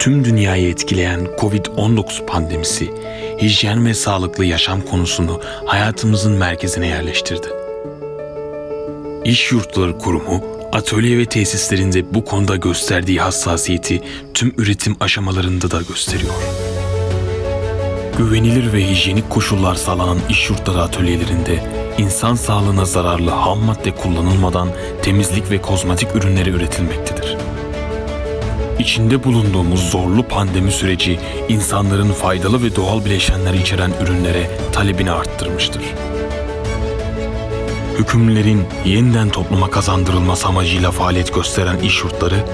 tüm dünyayı etkileyen Covid-19 pandemisi, hijyen ve sağlıklı yaşam konusunu hayatımızın merkezine yerleştirdi. İş Yurtları Kurumu, atölye ve tesislerinde bu konuda gösterdiği hassasiyeti tüm üretim aşamalarında da gösteriyor. Güvenilir ve hijyenik koşullar sağlanan iş yurtları atölyelerinde insan sağlığına zararlı ham madde kullanılmadan temizlik ve kozmetik ürünleri üretilmektedir. İçinde bulunduğumuz zorlu pandemi süreci insanların faydalı ve doğal bileşenler içeren ürünlere talebini arttırmıştır. Hükümlülerin yeniden topluma kazandırılması amacıyla faaliyet gösteren iş yurtları,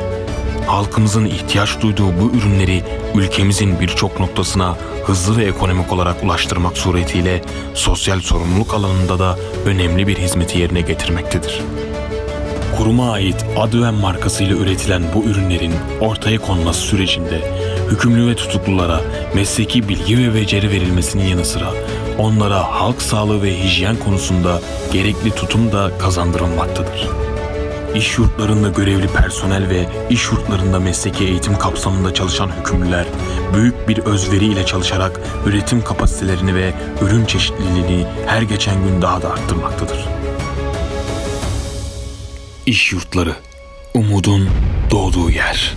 halkımızın ihtiyaç duyduğu bu ürünleri ülkemizin birçok noktasına hızlı ve ekonomik olarak ulaştırmak suretiyle sosyal sorumluluk alanında da önemli bir hizmeti yerine getirmektedir. Kuruma ait Adven markasıyla üretilen bu ürünlerin ortaya konması sürecinde hükümlü ve tutuklulara mesleki bilgi ve beceri verilmesinin yanı sıra onlara halk sağlığı ve hijyen konusunda gerekli tutum da kazandırılmaktadır. İş yurtlarında görevli personel ve iş yurtlarında mesleki eğitim kapsamında çalışan hükümlüler büyük bir özveriyle çalışarak üretim kapasitelerini ve ürün çeşitliliğini her geçen gün daha da arttırmaktadır. İş yurtları, umudun doğduğu yer.